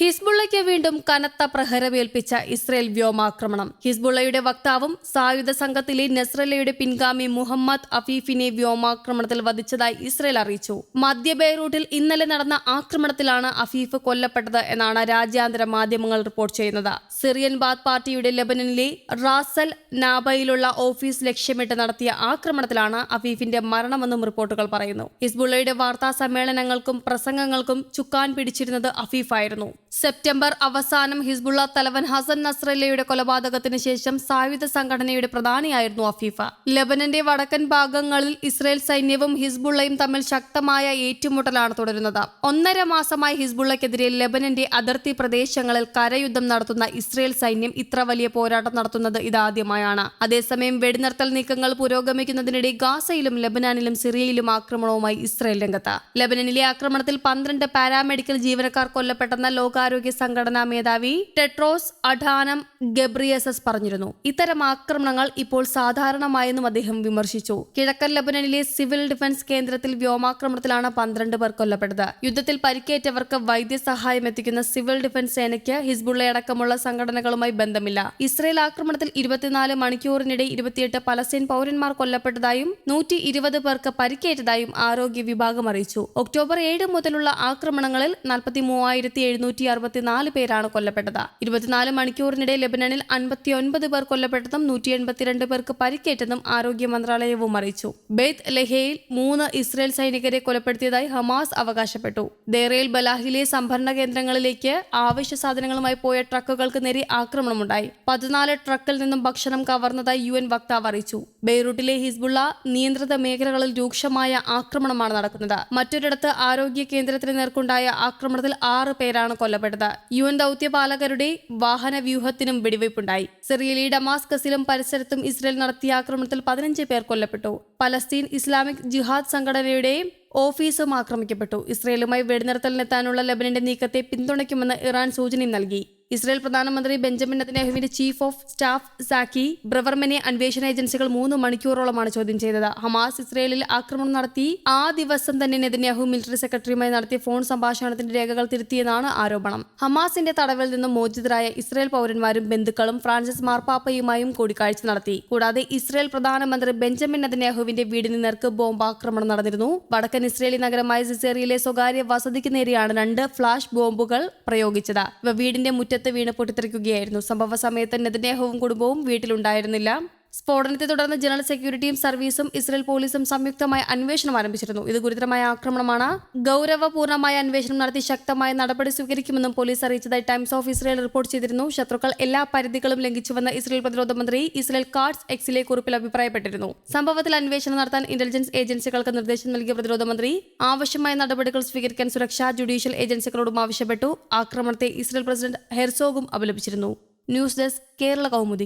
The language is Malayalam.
ഹിസ്ബുള്ളയ്ക്ക് വീണ്ടും കനത്ത പ്രഹരമേൽപ്പിച്ച ഇസ്രയേൽ വ്യോമാക്രമണം. ഹിസ്ബുള്ളയുടെ വക്താവും സായുധ സംഘത്തിലെ നെസ്രലയുടെ പിൻഗാമി മുഹമ്മദ് അഫീഫിനെ വ്യോമാക്രമണത്തിൽ വധിച്ചതായി ഇസ്രയേൽ അറിയിച്ചു. മധ്യ ബെയ്റൂട്ടിൽ ഇന്നലെ നടന്ന ആക്രമണത്തിലാണ് അഫീഫ് കൊല്ലപ്പെട്ടത് എന്നാണ് രാജ്യാന്തര മാധ്യമങ്ങൾ റിപ്പോർട്ട് ചെയ്യുന്നത്. സിറിയൻ ബാത്ത് പാർട്ടിയുടെ ലെബനനിലെ റാസൽ നാബയിലുള്ള ഓഫീസ് ലക്ഷ്യമിട്ട് നടത്തിയ ആക്രമണത്തിലാണ് അഫീഫിന്റെ മരണമെന്നും റിപ്പോർട്ടുകൾ പറയുന്നു. ഹിസ്ബുള്ളയുടെ വാർത്താ സമ്മേളനങ്ങൾക്കും പ്രസംഗങ്ങൾക്കും ചുക്കാൻ പിടിച്ചിരുന്നത് അഫീഫായിരുന്നു. സെപ്റ്റംബർ അവസാനം ഹിസ്ബുള്ള തലവൻ ഹസൻ നസ്രല്ലയുടെ കൊലപാതകത്തിന് ശേഷം സായുധ സംഘടനയുടെ പ്രധാനിയായിരുന്നു അഫീഫ. ലബനന്റെ വടക്കൻ ഭാഗങ്ങളിൽ ഇസ്രയേൽ സൈന്യവും ഹിസ്ബുള്ളയും തമ്മിൽ ശക്തമായ ഏറ്റുമുട്ടലാണ് തുടരുന്നത്. ഒന്നര മാസമായി ഹിസ്ബുള്ളക്കെതിരെ ലബനന്റെ അതിർത്തി പ്രദേശങ്ങളിൽ കരയുദ്ധം നടത്തുന്ന ഇസ്രയേൽ സൈന്യം ഇത്ര വലിയ പോരാട്ടം നടത്തുന്നത് ഇതാദ്യമായാണ്. അതേസമയം വെടിനിർത്തൽ നീക്കങ്ങൾ പുരോഗമിക്കുന്നതിനിടെ ഗാസയിലും ലബനാനിലും സിറിയയിലും ആക്രമണവുമായി ഇസ്രയേൽ രംഗത്ത്. ലബനനിലെ ആക്രമണത്തിൽ പന്ത്രണ്ട് പാരാമെഡിക്കൽ ജീവനക്കാർ കൊല്ലപ്പെട്ടെന്ന ലോകാരോഗ്യ സംഘടനാ മേധാവി ടെട്രോസ് അഡാനം ഗബ്രിയസസ് പറഞ്ഞിരുന്നു. ഇത്തരം ആക്രമണങ്ങൾ ഇപ്പോൾ സാധാരണമായെന്നും അദ്ദേഹം വിമർശിച്ചു. കിഴക്കൻ ലബനനിലെ സിവിൽ ഡിഫൻസ് കേന്ദ്രത്തിൽ വ്യോമാക്രമണത്തിലാണ് പന്ത്രണ്ട് പേർ കൊല്ലപ്പെട്ടത്. യുദ്ധത്തിൽ പരിക്കേറ്റവർക്ക് വൈദ്യസഹായം എത്തിക്കുന്ന സിവിൽ ഡിഫൻസ് സേനയ്ക്ക് ഹിസ്ബുള്ളയടക്കമുള്ള സംഘടനകളുമായി ബന്ധമില്ല. ഇസ്രയേൽ ആക്രമണത്തിൽ ഇരുപത്തിനാല് മണിക്കൂറിനിടെ ഇരുപത്തിയെട്ട് പലസ്തീൻ പൗരന്മാർ കൊല്ലപ്പെട്ടതായും നൂറ്റി ഇരുപത് പേർക്ക് പരിക്കേറ്റതായും ആരോഗ്യ വിഭാഗം അറിയിച്ചു. ഒക്ടോബർ ഏഴ് മുതലുള്ള ആക്രമണങ്ങളിൽ നാൽപ്പത്തി മൂവായിരത്തി എഴുന്നൂറ്റി അറുപത്തിനാല് പേരാണ് കൊല്ലപ്പെട്ടത്. ഇരുപത്തിനാല് മണിക്കൂറിനിടെ ലെബനനിൽ അൻപത്തിയൊൻപത് പേർ കൊല്ലപ്പെട്ടതും നൂറ്റി എൺപത്തിരണ്ട് പേർക്ക് പരിക്കേറ്റതും ആരോഗ്യ മന്ത്രാലയവും അറിയിച്ചു. ബെയ്ത്ത് ലെഹയിൽ മൂന്ന് ഇസ്രയേൽ സൈനികരെ കൊലപ്പെടുത്തിയതായി ഹമാസ് അവകാശപ്പെട്ടു. ദേറയിൽ ബലാഹിലെ സംഭരണ കേന്ദ്രങ്ങളിലേക്ക് ആവശ്യ സാധനങ്ങളുമായി പോയ ട്രക്കുകൾക്ക് നേരെ ആക്രമണമുണ്ടായി. പതിനാല് ട്രക്കിൽ നിന്നും ഭക്ഷണം കവർന്നതായി യു എൻ വക്താവ് അറിയിച്ചു. ബെയ്റൂട്ടിലെ ഹിസ്ബുള്ള നിയന്ത്രിത മേഖലകളിൽ രൂക്ഷമായ ആക്രമണമാണ് നടക്കുന്നത്. മറ്റൊരിടത്ത് ആരോഗ്യ കേന്ദ്രത്തിന് നേർക്കുണ്ടായ ആക്രമണത്തിൽ ആറ് പേരാണ് കൊല്ലപ്പെട്ടത് യു എൻ ദൌത്യപാലകരുടെ വാഹന വ്യൂഹത്തിനും വെടിവയ്പുണ്ടായി. സിറിയയിലെ ഡമാസ്കസിലും പരിസരത്തും ഇസ്രയേൽ നടത്തിയ ആക്രമണത്തിൽ പതിനഞ്ച് പേർ കൊല്ലപ്പെട്ടു. പലസ്തീൻ ഇസ്ലാമിക് ജിഹാദ് സംഘടനയുടെ ഓഫീസും ആക്രമിക്കപ്പെട്ടു. ഇസ്രയേലുമായി വെടിനിർത്തലിനെത്താനുള്ള ലബനന്റെ നീക്കത്തെ പിന്തുണയ്ക്കുമെന്ന് ഇറാൻ സൂചനയും നൽകി. ഇസ്രയേൽ പ്രധാനമന്ത്രി ബെഞ്ചമിൻ നെതന്യാഹുവിന്റെ ചീഫ് ഓഫ് സ്റ്റാഫ് സാക്കി ബ്രവർമനെ അന്വേഷണ ഏജൻസികൾ മൂന്ന് മണിക്കൂറോളമാണ് ചോദ്യം ചെയ്തത്. ഹമാസ് ഇസ്രയേലിൽ ആക്രമണം നടത്തി ആ ദിവസം തന്നെ നെതന്യാഹു മിലിറ്ററി സെക്രട്ടറിയുമായി നടത്തിയ ഫോൺ സംഭാഷണത്തിന്റെ രേഖകൾ തിരുത്തിയെന്നാണ് ആരോപണം. ഹമാസിന്റെ തടവിൽ നിന്നും മോചിതരായ ഇസ്രയേൽ പൗരന്മാരും ബന്ധുക്കളും ഫ്രാൻസിസ് മാർപ്പാപ്പയുമായും കൂടിക്കാഴ്ച നടത്തി. കൂടാതെ ഇസ്രയേൽ പ്രധാനമന്ത്രി ബെഞ്ചമിൻ നെതന്യാഹുവിന്റെ വീടിന് നേർക്ക് ബോംബാക്രമണം നടന്നിരുന്നു. വടക്കൻ ഇസ്രയേലി നഗരമായ സിസേറിയയിലെ സ്വകാര്യ വസതിക്ക് നേരെയാണ് രണ്ട് ഫ്ലാഷ് ബോംബുകൾ പ്രയോഗിച്ചത്. വീടിന്റെ വീടിന്റെ മുറ്റത്ത് വീണ് പൊട്ടിത്തെറിക്കുകയായിരുന്നു. സംഭവ സമയത്ത് നെതന്യാഹുവും കുടുംബവും വീട്ടിലുണ്ടായിരുന്നില്ല. സ്ഫോടനത്തെ തുടർന്ന് ജനറൽ സെക്യൂരിറ്റിയും സർവീസും ഇസ്രയേൽ പോലീസും സംയുക്തമായി അന്വേഷണം ആരംഭിച്ചിരുന്നു. ഇത് ഗുരുതരമായ ആക്രമണമാണ്. ഗൗരവപൂർണമായ അന്വേഷണം നടത്തി ശക്തമായ നടപടി സ്വീകരിക്കുമെന്നും പോലീസ് അറിയിച്ചതായി ടൈംസ് ഓഫ് ഇസ്രയേൽ റിപ്പോർട്ട് ചെയ്തിരുന്നു. ശത്രുക്കൾ എല്ലാ പരിധികളും ലംഘിച്ചുവെന്ന് ഇസ്രയേൽ പ്രതിരോധ മന്ത്രി ഇസ്രയേൽ കാർഡ്സ് എക്സിലെ കുറിപ്പിൽ അഭിപ്രായപ്പെട്ടിരുന്നു. സംഭവത്തിൽ അന്വേഷണം നടത്താൻ ഇന്റലിജൻസ് ഏജൻസികൾക്ക് നിർദ്ദേശം നൽകിയ പ്രതിരോധ മന്ത്രി ആവശ്യമായ നടപടികൾ സ്വീകരിക്കാൻ സുരക്ഷാ ജുഡീഷ്യൽ ഏജൻസികളോടും ആവശ്യപ്പെട്ടു. ആക്രമണത്തെ ഇസ്രയേൽ പ്രസിഡന്റ് ഹെർസോഗും അപലപിച്ചിരുന്നു. News desk Kerala Kaumudi.